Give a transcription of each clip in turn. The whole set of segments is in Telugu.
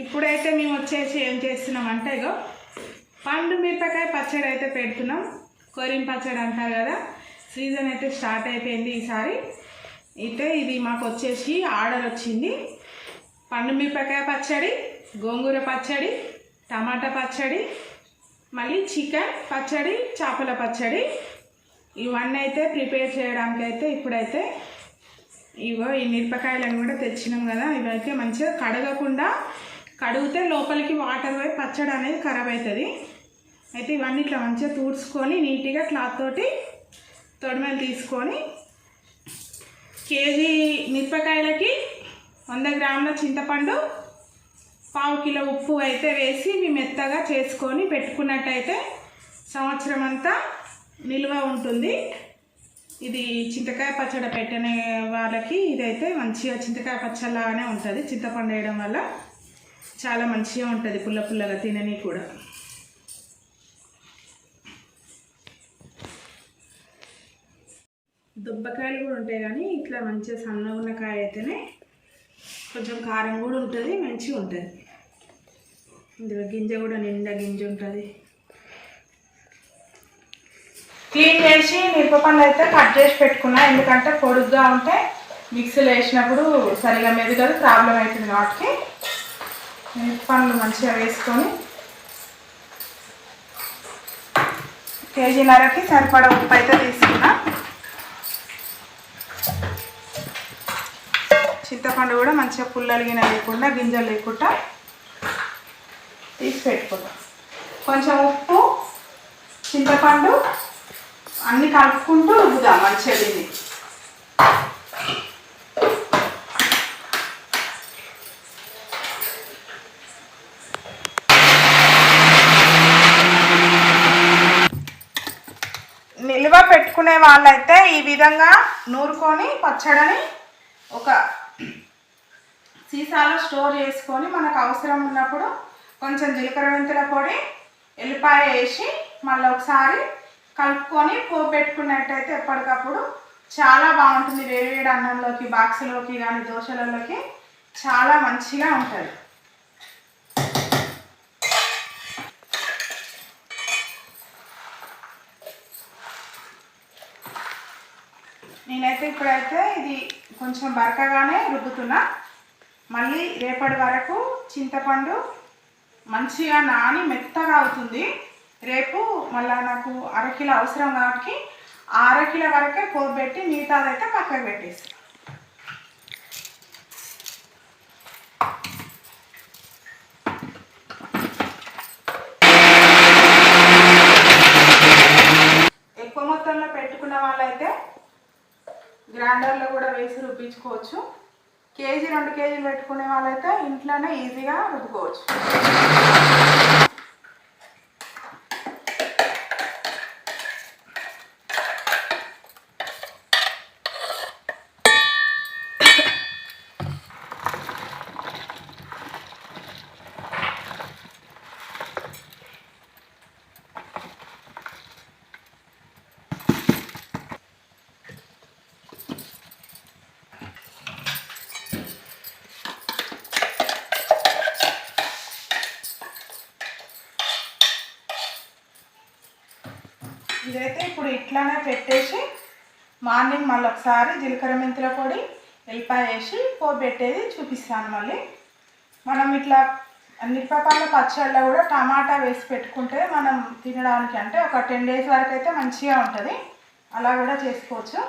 ఇప్పుడైతే మేము వచ్చేసి ఏం చేస్తున్నాం అంటే ఇగో పండు మిరపకాయ పచ్చడి అయితే పెడుతున్నాం. కొరిం పచ్చడి అంటారు కదా సీజన్ అయితే స్టార్ట్ అయిపోయింది ఈసారి. అయితే ఇది మాకు వచ్చేసి ఆర్డర్ వచ్చింది. పండు మిరపకాయ పచ్చడి గోంగూర పచ్చడి టమాటా పచ్చడి మళ్ళీ చికెన్ పచ్చడి చేపల పచ్చడి. ఇవన్నీ అయితే ప్రిపేర్ చేయడానికి అయితే ఇప్పుడైతే ఇగో ఈ మిరపకాయలను కూడా తెచ్చినాం కదా ఇవైతే మంచిగా కడగకుండా కడిగితే లోపలికి వాటర్ పోయి పచ్చడి అనేది ఖరాబ్ అవుతుంది. అయితే ఇవన్నీ ఇట్లా మంచిగా తూడ్చుకొని నీట్గా క్లాత్ తోటి తొడిమలు తీసుకొని కేజీ మిరపకాయలకి వంద గ్రాముల చింతపండు పావు కిలో ఉప్పు అయితే వేసి ఇవి మెత్తగా చేసుకొని పెట్టుకున్నట్టయితే సంవత్సరం అంతా నిల్వ ఉంటుంది. ఇది చింతకాయ పచ్చడి పెట్టిన వాళ్ళకి ఇదైతే మంచిగా చింతకాయ పచ్చడిలాగానే ఉంటుంది. చింతపండు వేయడం వల్ల చాలా మంచిగా ఉంటుంది పుల్ల పుల్లగా తినని కూడా. దుబ్బకాయలు కూడా ఉంటాయి కానీ ఇట్లా మంచిగా సన్నగా ఉన్న కాయ అయితేనే కొంచెం కారం కూడా ఉంటుంది మంచిగా ఉంటుంది. ఇందులో గింజ కూడా నిండా గింజ ఉంటుంది. క్లీన్ చేసి మిరపపండు అయితే కట్ చేసి పెట్టుకున్నా. ఎందుకంటే పొడుగ్గా ఉంటే మిక్సీలో వేసినప్పుడు సరిగా మెదగదు ప్రాబ్లం అవుతుంది కాబట్టి మిరపపండ్లు మంచిగా వేసుకొని కేజీన్నరకి సరిపడా ఉప్పు అయితే తీసుకున్నా. చింతపండు కూడా మంచిగా పుల్లలిగిన లేకుండా గింజలు లేకుండా తీసి పెట్టుకుందాం కొంచెం ఉప్పు చింతపండు అన్నీ కలుపుకుంటూ రుద్దుదాం మంచిగా దీన్ని. నిల్వ వాళ్ళైతే ఈ విధంగా నూరుకొని పచ్చడిని ఒక సీసాలో స్టోర్ చేసుకొని మనకు అవసరం ఉన్నప్పుడు కొంచెం జీలకర్ర మెంతుల పొడి ఎల్లిపాయ వేసి మళ్ళీ ఒకసారి కలుపుకొని పోపు పెట్టుకున్నట్టయితే ఎప్పటికప్పుడు చాలా బాగుంటుంది వేడివేడి అన్నంలోకి బాక్సులోకి కానీ దోశలలోకి. చాలా మంచిగా ఉంటుంది. నేనైతే ఇప్పుడైతే ఇది కొంచెం బరకగానే రుబ్బుతున్నా. మళ్ళీ రేపటి వరకు చింతపండు మంచిగా నాని మెత్తగా అవుతుంది. రేపు మళ్ళీ నాకు అరకిలో అవసరం కాబట్టి ఆ అరకిల వరకే పోబెట్టి మిగతాదైతే పక్కకు పెట్టేస్తాను ఎక్కువ మొత్తంలో పెట్టుకున్న వాళ్ళైతే గ్రైండర్లో కూడా వేసి రుబ్బించుకోవచ్చు. కేజీ రెండు కేజీలు పెట్టుకునే వాళ్ళైతే ఇంట్లోనే ఈజీగా రుబ్బుకోవచ్చు. ఇదైతే ఇప్పుడు ఇట్లానే పెట్టేసి మార్నింగ్ మళ్ళీ ఒకసారి జీలకర్ర మెంతుల పొడి ఎల్లిపాయ వేసి పోబెట్టేది చూపిస్తాను మళ్ళీ. మనం ఇట్లా మిరపకాయల పచ్చళ్ళలో కూడా టమాటా వేసి పెట్టుకుంటే మనం తినడానికి అంటే ఒక టెన్ డేస్ వరకు అయితే మంచిగా ఉంటుంది. అలా కూడా చేసుకోవచ్చు.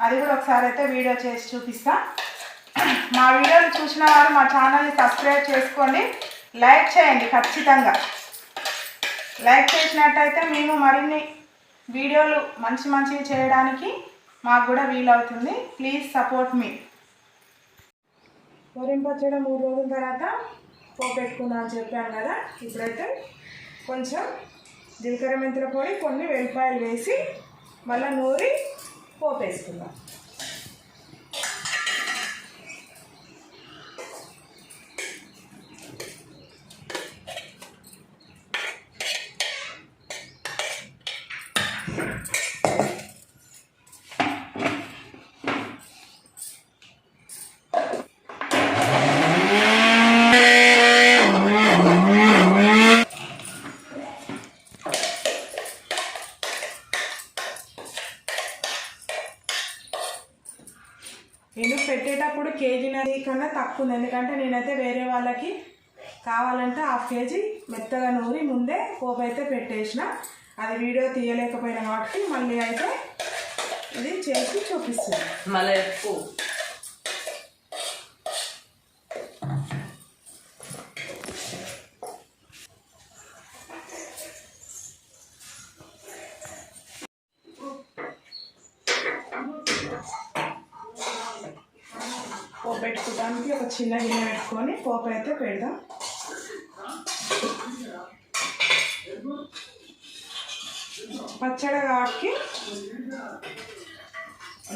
అది కూడా ఒకసారి అయితే వీడియో చేసి చూపిస్తా. మా వీడియోలు చూసిన వారు మా ఛానల్ని సబ్స్క్రైబ్ చేసుకోండి. లైక్ చేయండి ఖచ్చితంగా. లైక్ చేసినట్టయితే మేము మరిన్ని వీడియోలు మంచి మంచివి చేయడానికి మాకు కూడా వీలవుతుంది. ప్లీజ్ సపోర్ట్ మీ వరింపచ్చడి మూడు రోజుల తర్వాత పోపెట్టుకుందాం అని చెప్పాను కదా. ఇప్పుడైతే కొంచెం జీలకర్ర మెంతుల పొడి కొన్ని వెల్లిపాయలు వేసి మళ్ళీ నూరి పోపేసుకుందాం తక్కువ ఎందుకంటే నేనైతే వేరే వాళ్ళకి కావాలంటే హాఫ్ కేజీ మెత్తగా నూరి ముందే పోపు అయితే పెట్టేసిన. అది వీడియో తీయలేకపోయినా కాబట్టి మళ్ళీ అయితే ఇది చేసి చూపిస్తుంది మళ్ళీ ఉప్పు పోపు పెట్టుకోవడానికి ఒక చిన్న గిన్నె పెట్టుకొని పోపు అయితే పెడదాం. పచ్చడి కాబట్టి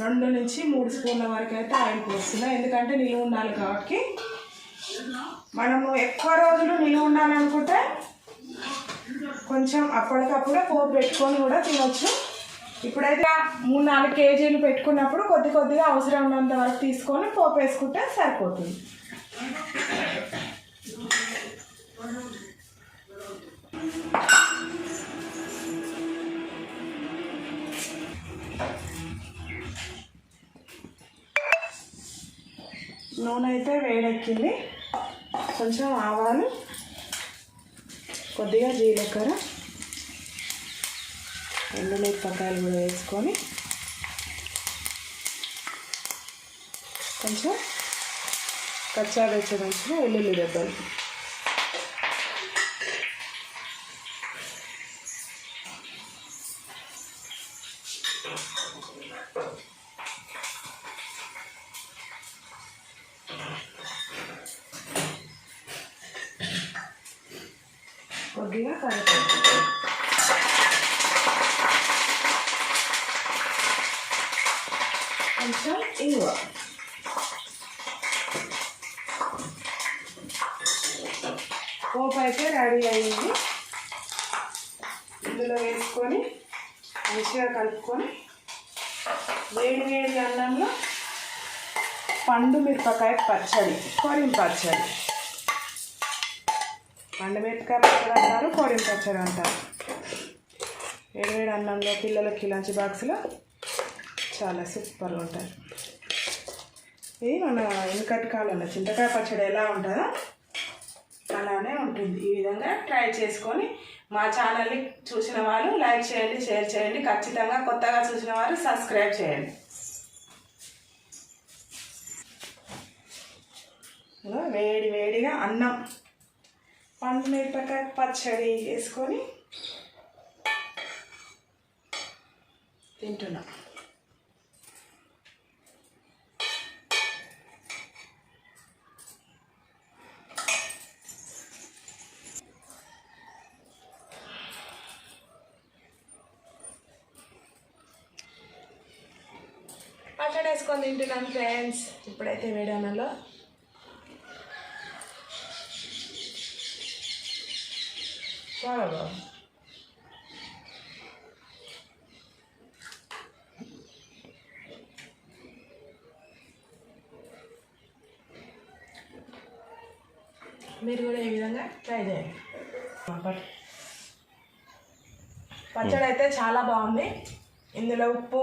రెండు నుంచి మూడు స్పూన్ల వరకు అయితే ఆయిల్ పోస్తున్నా. ఎందుకంటే నిలువ ఉండాలి కాబట్టి. మనము ఎక్కువ రోజులు నిలువ ఉండాలనుకుంటే కొంచెం అప్పటికప్పుడే పోపు పెట్టుకొని కూడా తినొచ్చు. ఇప్పుడైతే మూడు నాలుగు కేజీలు పెట్టుకున్నప్పుడు కొద్ది కొద్దిగా అవసరం ఉన్నంత వరకు తీసుకొని పోపు వేసుకుంటే సరిపోతుంది. నూనె అయితే వేడెక్కింది. కొంచెం ఆవాలు కొద్దిగా జీలకర్ర. ఎండుమిరపకాయలు కూడా వేసుకొని కొంచెం కచ్చా వెచ్చదంచిన వెల్లుల్లి దెబ్బలు కొద్దిగా కరివేపాకు కొంచెం ఇంగువ పోపు అయితే రెడీ అయింది. ఇందులో వేసుకొని మంచిగా కలుపుకొని వేడి వేడి అన్నంలో పండు మిరపకాయ పచ్చడి కొరిం పచ్చడి. పండు మిరపకాయ పచ్చడి అంటారు కొరిం పచ్చడి అంటారు. వేడి వేడి అన్నంలో పిల్లలకి లంచ్ బాక్స్లో చాలా సూపర్గా ఉంటుంది ఇది మన వెనుకటి కాలంలో చింతకాయ పచ్చడి ఎలా ఉంటుందో అలానే ఉంటుంది. ఈ విధంగా ట్రై చేసుకొని మా ఛానల్ని చూసిన వాళ్ళు లైక్ చేయండి షేర్ చేయండి. ఖచ్చితంగా కొత్తగా చూసిన వారు సబ్స్క్రైబ్ చేయండి. వేడి వేడిగా అన్నం పండు మిరపకాయ పచ్చడి వేసుకొని తింటున్నాం పచ్చడి వేసుకొని తింటున్నాను ఫ్రెండ్స్. ఇప్పుడైతే వేడానలో చాలా బాగుంది. మీరు కూడా ఈ విధంగా ట్రై చేయండి. పచ్చడి అయితే చాలా బాగుంది. ఇందులో ఉప్పు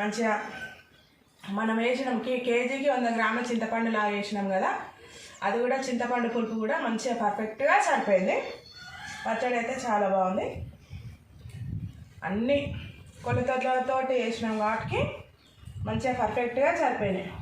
మంచిగా మనం వేసినాం. కేజీకి వంద గ్రాముల చింతపండు లాగా వేసినాం కదా. అది కూడా చింతపండు పులుపు కూడా మంచిగా పర్ఫెక్ట్గా సరిపోయింది. పచ్చడి అయితే చాలా బాగుంది. అన్ని కొలతలతోటి వేసినాం వాటికి మంచిగా పర్ఫెక్ట్గా సరిపోయినాయి.